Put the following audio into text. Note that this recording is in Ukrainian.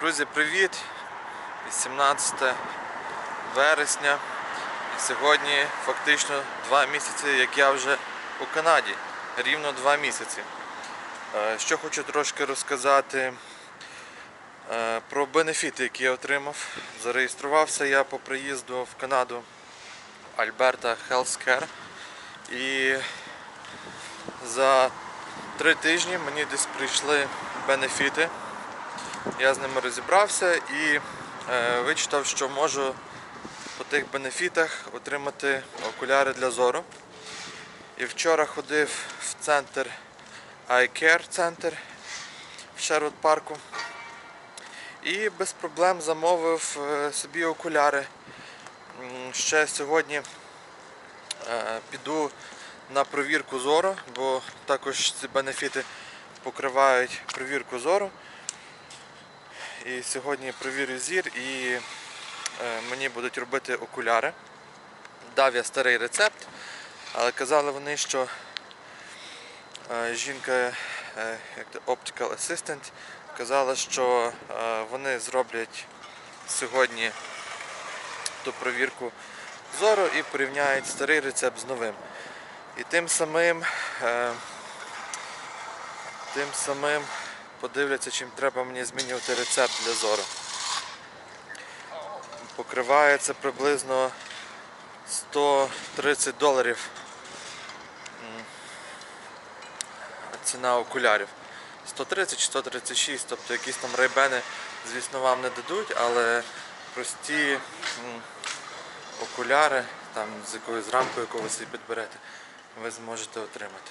Друзі, привіт! 18 вересня. І сьогодні фактично два місяці, як я вже у Канаді. Рівно два місяці. Е, Що хочу трошки розказати е, про бенефіти, які я отримав. Зареєструвався я по приїзду в Канаду Альберта Healthcare. І за три тижні мені десь прийшли бенефіти. Я з ними розібрався і е, вичитав, що можу по тих бенефітах отримати окуляри для зору. І вчора ходив в центр Eye Care центр в Шервуд парку. І без проблем замовив е, собі окуляри. Ще сьогодні е, піду на провірку зору, бо також ці бенефіти покривають провірку зору. І сьогодні провірю зір і е, мені будуть робити окуляри. Дав я старий рецепт, але казали вони, що е, жінка, е, Optical Assistant, казала, що вони зроблять сьогодні ту провірку зору і порівняють старий рецепт з новим. І тим самим, тим самим подивляться, чим треба мені змінювати рецепт для зору. Покриває це приблизно 130 доларів ціна окулярів. 130 чи 136, тобто якісь там рейбени, звісно, вам не дадуть, але прості окуляри, там з якоюсь рамкою, яку ви собі підберете, ви зможете отримати.